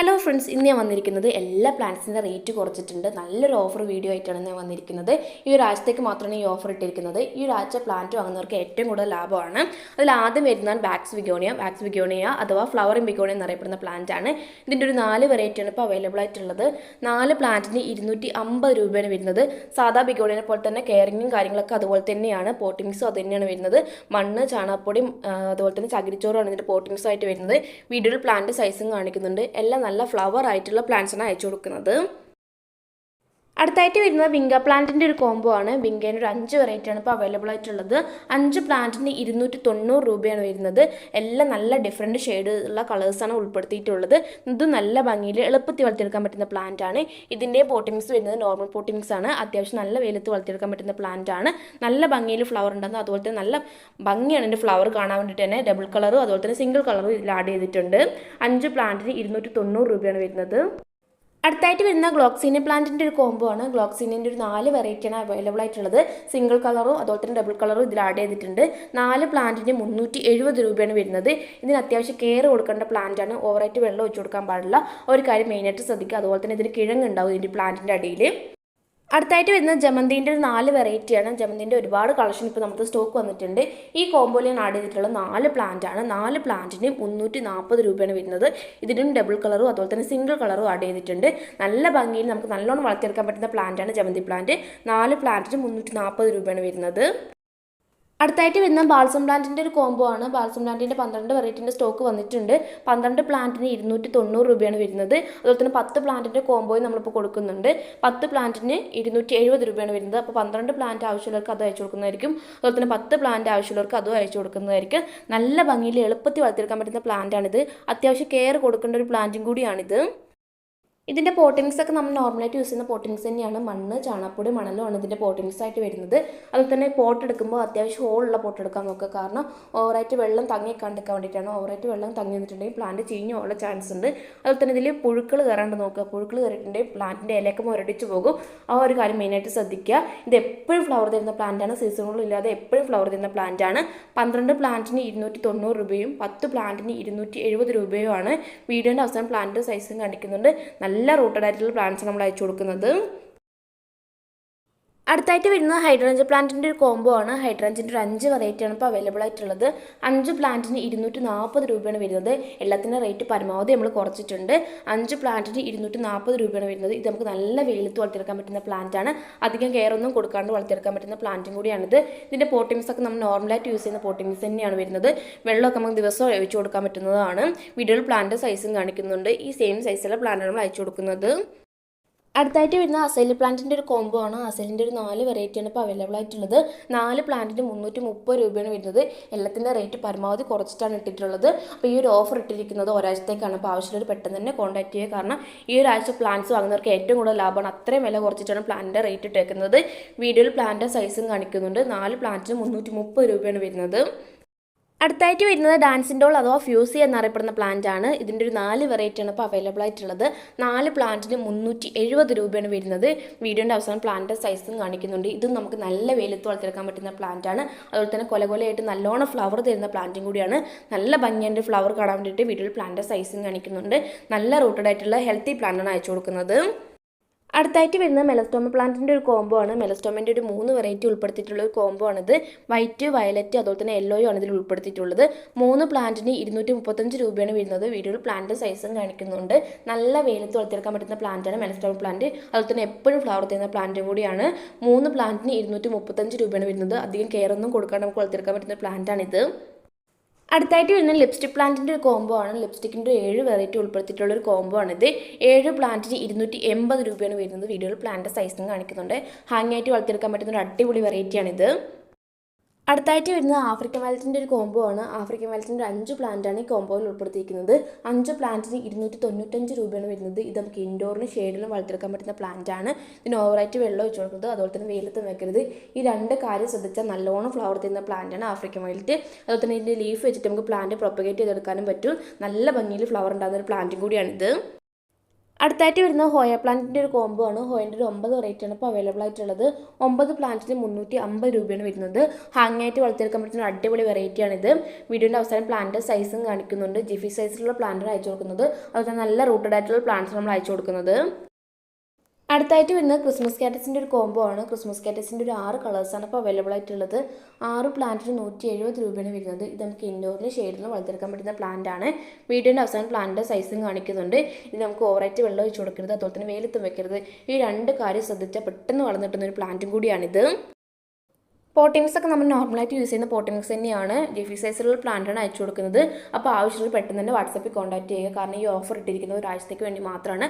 Hello friends ഇന്ന് ഞാൻ വന്നിരിക്കുന്നത് എല്ലാ പ്ലാന്റ്സിന്റെ റേറ്റ് കുറച്ചിട്ടുണ്ട്. നല്ലൊരു ഓഫർ വീഡിയോ ആയിട്ടാണ് ഞാൻ വന്നിരിക്കുന്നത്. ഈ ഒരു ആഴ്ചത്തേക്ക് മാത്രമാണ് ഈ ഓഫർ ഇട്ടിരിക്കുന്നത്. ഈ ഒരു ആഴ്ച പ്ലാന്റ് വാങ്ങുന്നവർക്ക് ഏറ്റവും കൂടുതൽ ലാഭമാണ്. അതിൽ ആദ്യം വരുന്നതാണ് ബാക്സ് വിഗോണിയ ബാക്സ് വിഗോണിയ അഥവാ ഫ്ലവറിംഗ് വിഗോണിയ എന്നറിയപ്പെടുന്ന പ്ലാന്റ് ആണ്. ഇതിന്റെ ഒരു നാല് വെറൈറ്റിയാണ് ഇപ്പോൾ അവൈലബിൾ ആയിട്ടുള്ളത്. നാല് പ്ലാന്റിന് ഇരുന്നൂറ്റി അമ്പത് രൂപയാണ് വരുന്നത്. സാധാ ബിഗോണിയെ പോലെ തന്നെ കെയറിങ്ങും കാര്യങ്ങളൊക്കെ അതുപോലെ തന്നെയാണ്. പോട്ടിങ്സും അത് തന്നെയാണ് വരുന്നത്. മണ്ണ് ചാണകപ്പൊടിയും അതുപോലെ തന്നെ ചകിരിച്ചോറാണ് ഇതിന്റെ പോട്ടിംഗ്സും ആയിട്ട് വരുന്നത്. വീഡിയോയിൽ പ്ലാന്റ് സൈസും കാണിക്കുന്നുണ്ട്. എല്ലാം നല്ല ഫ്ലവർ ആയിട്ടുള്ള പ്ലാന്റ്സാണ് അയച്ചു കൊടുക്കുന്നത്. അടുത്തായിട്ട് വരുന്നത് വിങ്ക പ്ലാന്റിന്റെ ഒരു കോംബോ ആണ്. വിങ്കേന്റെ ഒരു അഞ്ച് വെറൈറ്റി ആണ് ഇപ്പോൾ അവൈലബിൾ ആയിട്ടുള്ളത്. അഞ്ച് പ്ലാന്റിന് ഇരുന്നൂറ്റി തൊണ്ണൂറ് രൂപയാണ് വരുന്നത്. എല്ലാം നല്ല ഡിഫറെന്റ് ഷെയ്ഡ് ഉള്ള കളേഴ്സാണ് ഉൾപ്പെടുത്തിയിട്ടുള്ളത്. ഇത് നല്ല ഭംഗിയിൽ എളുപ്പത്തിൽ വളർത്തിയെടുക്കാൻ പറ്റുന്ന പ്ലാന്റ് ആണ്. ഇതിന്റെ പോട്ടിങ്സ് വരുന്നത് നോർമൽ പോട്ടിങ്സ് ആണ്. അത്യാവശ്യം നല്ല വെയിലത്ത് വളർത്തിയെടുക്കാൻ പറ്റുന്ന പ്ലാന്റ് ആണ്. നല്ല ഭംഗിയിൽ ഫ്ലവർ ഉണ്ടെന്ന് അതുപോലെ തന്നെ നല്ല ഭംഗിയാണ് എന്റെ ഫ്ലവർ കാണാൻ വേണ്ടിയിട്ട് തന്നെ. ഡബിൾ കളറും അതുപോലെ തന്നെ സിംഗിൾ കളറും ഇതിൽ ആഡ് ചെയ്തിട്ടുണ്ട്. അഞ്ച് പ്ലാന്റിന് ഇരുന്നൂറ്റി തൊണ്ണൂറ് രൂപയാണ് വരുന്നത്. അടുത്തായിട്ട് വരുന്ന ഗ്ലോക്സീനിയ പ്ലാന്റിന്റെ ഒരു കോംബോ ആണ്. ഗ്ലോക്സീനിയന്റെ ഒരു നാല് വെറൈറ്റിയാണ് അവൈലബിൾ ആയിട്ടുള്ളത്. സിംഗിൾ കളറും അതുപോലെ തന്നെ ഡബിൾ കളറും ഇതിൽ ആഡ് ചെയ്തിട്ടുണ്ട്. നാല് പ്ലാന്റിന് മുന്നൂറ്റി എഴുപത് രൂപയാണ് വരുന്നത്. ഇതിന് അത്യാവശ്യം കെയർ കൊടുക്കേണ്ട പ്ലാന്റാണ് ഓവറായിട്ട് വെള്ളം ഒഴിച്ചു കൊടുക്കാൻ പാടില്ല. ഒരു കാര്യം മെയിനായിട്ട് ശ്രദ്ധിക്കുക. അതുപോലെ തന്നെ ഇതിന് കിഴങ്ങുണ്ടാവും ഇതിന്റെ പ്ലാന്റിന്റെ അടിയിൽ. അടുത്തായിട്ട് വരുന്ന ജമന്തിന്റെ ഒരു നാല് വെറൈറ്റിയാണ് ജമന്തിന്റെ ഒരുപാട് കളക്ഷൻ ഇപ്പോൾ നമുക്ക് സ്റ്റോക്ക് വന്നിട്ടുണ്ട്. ഈ കോമ്പോയിൽ ഞാൻ ആഡ് ചെയ്തിട്ടുള്ള നാല് പ്ലാന്റ് ആണ്. നാല് പ്ലാന്റിന് മുന്നൂറ്റി നാൽപ്പത് രൂപയാണ് വരുന്നത്. ഇതിനും ഡബിൾ കളറും അതുപോലെ തന്നെ സിംഗിൾ കളറും ആഡ് ചെയ്തിട്ടുണ്ട്. നല്ല ഭംഗിയിൽ നമുക്ക് നല്ലോണം വളർത്തിയെടുക്കാൻ പറ്റുന്ന പ്ലാന്റ് ആണ് ജമന്തി പ്ലാന്റ് നാല് പ്ലാന്റിന് മുന്നൂറ്റി നാൽപ്പത് രൂപയാണ് വരുന്നത്. അടുത്തായിട്ട് വരുന്ന ബാൾസം പ്ലാന്റിന്റെ ഒരു കോംബോ ആണ്. ബാൾസം പ്ലാന്റിന്റെ പന്ത്രണ്ട് വെറൈറ്റിന്റെ സ്റ്റോക്ക് വന്നിട്ടുണ്ട്. പന്ത്രണ്ട് പ്ലാന്റിന് ഇരുന്നൂറ്റി തൊണ്ണൂറ് രൂപയാണ് വരുന്നത്. അതുപോലെ തന്നെ പത്ത് പ്ലാന്റിന്റെ കോംബോയും നമ്മളിപ്പോൾ കൊടുക്കുന്നുണ്ട്. പത്ത് പ്ലാന്റിന് ഇരുന്നൂറ്റി എഴുപത് രൂപയാണ് വരുന്നത്. അപ്പോൾ പന്ത്രണ്ട് പ്ലാന്റ് ആവശ്യമുള്ളവർക്ക് അത് അയച്ചു കൊടുക്കുന്നതായിരിക്കും. അതുപോലെ തന്നെ പത്ത് പ്ലാന്റ് ആവശ്യമുള്ളവർക്ക് അതും അയച്ചു കൊടുക്കുന്നതായിരിക്കും. നല്ല ഭംഗിയിൽ എളുപ്പത്തിൽ വളർത്തിയെടുക്കാൻ പറ്റുന്ന പ്ലാന്റാണിത് അത്യാവശ്യം കെയർ കൊടുക്കേണ്ട ഒരു പ്ലാന്റും കൂടിയാണിത്. ഇതിന്റെ പോട്ടിങ്സ് ഒക്കെ നമ്മൾ നോർമലായിട്ട് യൂസ് ചെയ്യുന്ന പോട്ടിങ്സ് തന്നെയാണ്. മണ്ണ് ചാണകപ്പൊടി മണലുമാണ് ഇതിന്റെ പോട്ടിങ്സ് ആയിട്ട് വരുന്നത്. അതുപോലെ തന്നെ പോട്ട് എടുക്കുമ്പോൾ അത്യാവശ്യം ഹോളുള്ള പോട്ട് എടുക്കാൻ നോക്കുക. കാരണം ഓവറായിട്ട് വെള്ളം തങ്ങി കണ്ടെടുക്കാൻ വേണ്ടിയിട്ടാണ്. ഓവറായിട്ട് വെള്ളം തങ്ങി നിന്നിട്ടുണ്ടെങ്കിൽ പ്ലാന്റ് ചീഞ്ഞു പോകാനുള്ള ചാൻസ് ഉണ്ട്. അതുപോലെ തന്നെ ഇതിൽ പുഴുക്കൾ കയറാണ്ട് നോക്കുക. പുഴുക്കൾ കയറിയിട്ടുണ്ടെങ്കിൽ പ്ലാന്റിന്റെ ഇലയൊക്കെ മുരടിച്ച് പോകും. ആ ഒരു കാര്യം മെയിനായിട്ട് ശ്രദ്ധിക്കുക. ഇത് എപ്പോഴും ഫ്ലവർ തരുന്ന പ്ലാന്റാണ് സീസണുകളും ഇല്ലാതെ എപ്പോഴും ഫ്ലവർ തരുന്ന പ്ലാന്റാണ് പന്ത്രണ്ട് പ്ലാന്റിന് ഇരുന്നൂറ്റി തൊണ്ണൂറ് രൂപയും പത്ത് പ്ലാന്റിന് ഇരുന്നൂറ്റി എഴുപത് രൂപയുമാണ്. വീഡിയോന്റെ അവസാനം പ്ലാന്റ് സൈസും കാണിക്കുന്നുണ്ട്. നല്ല റൂട്ടഡ് ആയിട്ടുള്ള പ്ലാന്റ്സ് നമ്മൾ അയച്ചു കൊടുക്കുന്നത്. അടുത്തായിട്ട് വരുന്നത് ഹൈഡ്രഞ്ച് പ്ലാന്റിന്റെ ഒരു കോംബോ ആണ്. ഹൈഡ്രഞ്ചിന്റെ ഒരു അഞ്ച് വെറൈറ്റിയാണ് ഇപ്പോൾ അവൈലബിൾ ആയിട്ടുള്ളത്. അഞ്ച് പ്ലാന്റിന് ഇരുന്നൂറ്റി നാൽപ്പത് രൂപയാണ് വരുന്നത്. എല്ലാത്തിന്റെ റേറ്റ് പരമാവധി നമ്മൾ കുറച്ചിട്ടുണ്ട്. അഞ്ച് പ്ലാന്റിന് ഇരുന്നൂറ്റി നാൽപ്പത് രൂപയാണ് വരുന്നത്. ഇത് നമുക്ക് നല്ല വെയിലത്ത് വളർത്തിയെടുക്കാൻ പറ്റുന്ന പ്ലാന്റാണ് അധികം കെയർ ഒന്നും കൊടുക്കാണ്ട് വളർത്തിയെടുക്കാൻ പറ്റുന്ന പ്ലാന്റും കൂടിയാണിത്. ഇതിന്റെ പോട്ടിങ്സ് ഒക്കെ നമ്മൾ നോർമലായിട്ട് യൂസ് ചെയ്യുന്ന പോട്ടിങ്സ് തന്നെയാണ് വരുന്നത്. വെള്ളമൊക്കെ നമുക്ക് ദിവസം ഒഴിച്ചു കൊടുക്കാൻ പറ്റുന്നതാണ്. വീഡിയോയിൽ പ്ലാന്റ് സൈസും കാണിക്കുന്നുണ്ട്. ഈ സെയിം സൈസുള്ള പ്ലാന്റ് നമ്മൾ അയച്ചു കൊടുക്കുന്നത്. അടുത്തായിട്ട് വരുന്ന അസൈൽ പ്ലാന്റിന്റെ ഒരു കോംബോ ആണ്. അസൈലിന്റെ ഒരു നാല് വെറൈറ്റിയാണ് ഇപ്പോൾ അവൈലബിൾ ആയിട്ടുള്ളത്. നാല് പ്ലാന്റിന് മുന്നൂറ്റി മുപ്പത് രൂപയാണ് വരുന്നത്. എല്ലാത്തിന്റെ റേറ്റ് പരമാവധി കുറച്ചിട്ടാണ് ഇട്ടിട്ടുള്ളത്. അപ്പോൾ ഈ ഒരു ഓഫർ ഇട്ടിരിക്കുന്നത് ഒരാഴ്ചത്തേക്കാണ്. അപ്പോൾ ആവശ്യമുള്ളവർ പെട്ടെന്ന് തന്നെ കോൺടാക്ട് ചെയ്യുക. കാരണം ഈ ഒരാഴ്ച പ്ലാന്റ്സ് വാങ്ങുന്നവർക്ക് ഏറ്റവും കൂടുതൽ ലാഭമാണ്. അത്രയും വില കുറച്ചിട്ടാണ് പ്ലാന്റിന്റെ റേറ്റ് ഇട്ടേക്കുന്നത്. വീഡിയോയിൽ പ്ലാന്റിന്റെ സൈസും കാണിക്കുന്നുണ്ട്. നാല് പ്ലാന്റിന് മുന്നൂറ്റി മുപ്പത് രൂപയാണ് വരുന്നത്. അടുത്തായിട്ട് വരുന്നത് ഡാൻസിൻഡോൾ അഥവാ ഫ്യൂസി എന്നറിയപ്പെടുന്ന പ്ലാന്റ് ആണ്. ഇതിന്റെ ഒരു നാല് വെറൈറ്റിയാണ് ഇപ്പോൾ അവൈലബിൾ ആയിട്ടുള്ളത്. നാല് പ്ലാന്റിന് മുന്നൂറ്റി എഴുപത് രൂപയാണ് വരുന്നത്. വീഡിയോന്റെ അവസാനം പ്ലാന്റ് സൈസും കാണിക്കുന്നുണ്ട്. ഇതും നമുക്ക് നല്ല വെയിലത്ത് വളർത്തിയെടുക്കാൻ പറ്റുന്ന പ്ലാന്റ് ആണ്. അതുപോലെ തന്നെ കൊല കൊലയായിട്ട് നല്ലോണം ഫ്ലവർ തരുന്ന പ്ലാന്റും കൂടിയാണ്. നല്ല ഭംഗിയായിട്ട് ഫ്ലവർ കാണാൻ വേണ്ടിയിട്ട് വീഡിയോയിൽ പ്ലാന്റ് സൈസും കാണിക്കുന്നുണ്ട്. നല്ല റൂട്ടഡ് ആയിട്ടുള്ള ഹെൽത്തി പ്ലാന്റാണ് അയച്ചു കൊടുക്കുന്നത്. അടുത്തായിട്ട് വരുന്ന മെലസ്റ്റോമ പ്ലാന്റിന്റെ ഒരു കോംബോ ആണ്. മെലസ്റ്റോമിന്റെ ഒരു മൂന്ന് വെറൈറ്റി ഉൾപ്പെടുത്തിയിട്ടുള്ള ഒരു കോംബോ ആണിത്. വൈറ്റ് വയലറ്റ് അതുപോലെ തന്നെ യെല്ലോയും ആണ് ഇതിൽ ഉൾപ്പെടുത്തിയിട്ടുള്ളത്. മൂന്ന് പ്ലാന്റിന് ഇരുന്നൂറ്റി മുപ്പത്തഞ്ച് രൂപയാണ് വരുന്നത്. വീഡിയോയിൽ പ്ലാന്റ് സൈസും കാണിക്കുന്നുണ്ട്. നല്ല വെയിലത്ത് വളർത്തിയെടുക്കാൻ പറ്റുന്ന പ്ലാന്റാണ് മെലസ്റ്റോമ പ്ലാന്റ്. അതുപോലെ തന്നെ എപ്പോഴും ഫ്ലവർ തരുന്ന പ്ലാന്റും കൂടിയാണ്. മൂന്ന് പ്ലാന്റിന് ഇരുന്നൂറ്റി മുപ്പത്തഞ്ച് രൂപയാണ് വരുന്നത്. അധികം കെയർ ഒന്നും കൊടുക്കാണ്ട് നമുക്ക് വളർത്തിയെടുക്കാൻ പറ്റുന്ന പ്ലാന്റാണിത് അടുത്തായിട്ട് വരുന്ന ലിപ്സ്റ്റിക് പ്ലാന്റിന്റെ ഒരു കോംബോ ആണ്. ലിപ്സ്റ്റിക്കിന്റെ ഏഴ് വെറൈറ്റി ഉൾപ്പെടുത്തിയിട്ടുള്ള ഒരു കോംബോ ആണിത് ഏഴ് പ്ലാന്റിന് ഇരുന്നൂറ്റി എൺപത് രൂപയാണ് വരുന്നത്. വീഡിയോയിൽ പ്ലാന്റ് സൈസും കാണിക്കുന്നുണ്ട്. ഹാങ് ആയിട്ട് വളർത്തിയെടുക്കാൻ പറ്റുന്ന ഒരു അടിപൊളി വെറൈറ്റിയാണിത് അടുത്തായിട്ട് വരുന്നത് ആഫ്രിക്കൻ വാലറ്റിന്റെ ഒരു കോംബോ ആണ്. ആഫ്രിക്കൻ വാലറ്റിന്റെ അഞ്ച് പ്ലാന്റാണ് ഈ കോംബോയിൽ ഉൾപ്പെടുത്തിയിരിക്കുന്നത്. അഞ്ച് പ്ലാന്റിന് ഇരുന്നൂറ്റി തൊണ്ണൂറ്റഞ്ച് രൂപയാണ് വരുന്നത്. ഇത് നമുക്ക് ഇൻഡോറിന് ഷെയ്ഡിലും വളർത്തിയെടുക്കാൻ പറ്റുന്ന പ്ലാന്റ് ആണ്. ഇതിന് ഓവറായിട്ട് വെള്ളം ഒഴിച്ചു കൊടുക്കുന്നത്. അതുപോലെ തന്നെ വെയിലത്ത് വെക്കരുത്. ഈ രണ്ട് കാര്യം ശ്രദ്ധിച്ചാൽ നല്ലോണം ഫ്ലവർ തരുന്ന പ്ലാന്റാണ് ആഫ്രിക്കൻ വാലറ്റ് അതുപോലെ തന്നെ ഇതിന്റെ ലീഫ് വെച്ചിട്ട് നമുക്ക് പ്ലാന്റ് പ്രൊപ്പഗേറ്റ് ചെയ്തെടുക്കാനും പറ്റും. നല്ല ഭംഗിയിൽ ഫ്ലവർ ഉണ്ടാകുന്ന ഒരു പ്ലാന്റും കൂടിയാണിത്. അടുത്തായിട്ട് വരുന്ന ഹോയ പ്ലാന്റിന്റെ ഒരു കോംബോ ആണ്. ഹോയന്റെ ഒരു ഒമ്പത് ആണ് ഇപ്പോൾ അവൈലബിൾ ആയിട്ടുള്ളത്. ഒമ്പത് പ്ലാന്റിന് മുന്നൂറ്റി അമ്പത് രൂപയാണ് വരുന്നത്. ഹാങ് ആയിട്ട് വളർത്തിയെടുക്കാൻ പറ്റുന്ന അടിപൊളി വെറൈറ്റി ആണിത് വീഡിയോന്റെ അവസാനം പ്ലാന്റ് സൈസും കാണിക്കുന്നുണ്ട്. ജിഫി സൈസിലുള്ള പ്ലാന്റാണ് അയച്ചു കൊടുക്കുന്നത്. അതുപോലെ നല്ല റൂട്ടഡ് ആയിട്ടുള്ള പ്ലാന്റ്സ് നമ്മൾ അയച്ചു കൊടുക്കുന്നത്. അടുത്തായിട്ട് വരുന്നത് ക്രിസ്മസ് കാറ്റസിന്റെ ഒരു കോംബോ ആണ്. ക്രിസ്മസ് കാറ്റസിന്റെ ഒരു ആറ് കളേഴ്സാണ് ഇപ്പോൾ അവൈലബിൾ ആയിട്ടുള്ളത്. ആറ് പ്ലാന്റിന് നൂറ്റി എഴുപത് രൂപയാണ് വരുന്നത്. ഇത് നമുക്ക് ഇൻഡോറിൽ ഷെയ്ഡിൽ വളർത്തിയെടുക്കാൻ പറ്റുന്ന പ്ലാന്റ് ആണ്. വീടിന്റെ അവസാനം പ്ലാന്റിന്റെ സൈസും കാണിക്കുന്നുണ്ട്. ഇത് നമുക്ക് ഓവറായിട്ട് വെള്ളം ഒഴിച്ച് കൊടുക്കരുത് അതുപോലെ തന്നെ വെയിലത്തും വെക്കരുത്. ഈ രണ്ട് കാര്യം ശ്രദ്ധിച്ചാൽ പെട്ടെന്ന് വളർന്നു കിട്ടുന്ന ഒരു പ്ലാന്റും കൂടിയാണിത്. പോട്ടിങ്സ് ഒക്കെ നമ്മൾ നോർമലായിട്ട് യൂസ് ചെയ്യുന്ന പോട്ടിങ്സ് തന്നെയാണ്. ജിഫി സൈസിലുള്ള പ്ലാന്റാണ് അയച്ചു കൊടുക്കുന്നത്. അപ്പോൾ ആവശ്യമുള്ള പെട്ടെന്ന് തന്നെ വാട്സപ്പിൽ കോൺടാക്ട് ചെയ്യുക. കാരണം ഈ ഓഫർ ഇട്ടിരിക്കുന്നത് ഒരാഴ്ചത്തേക്ക് വേണ്ടി മാത്രമാണ്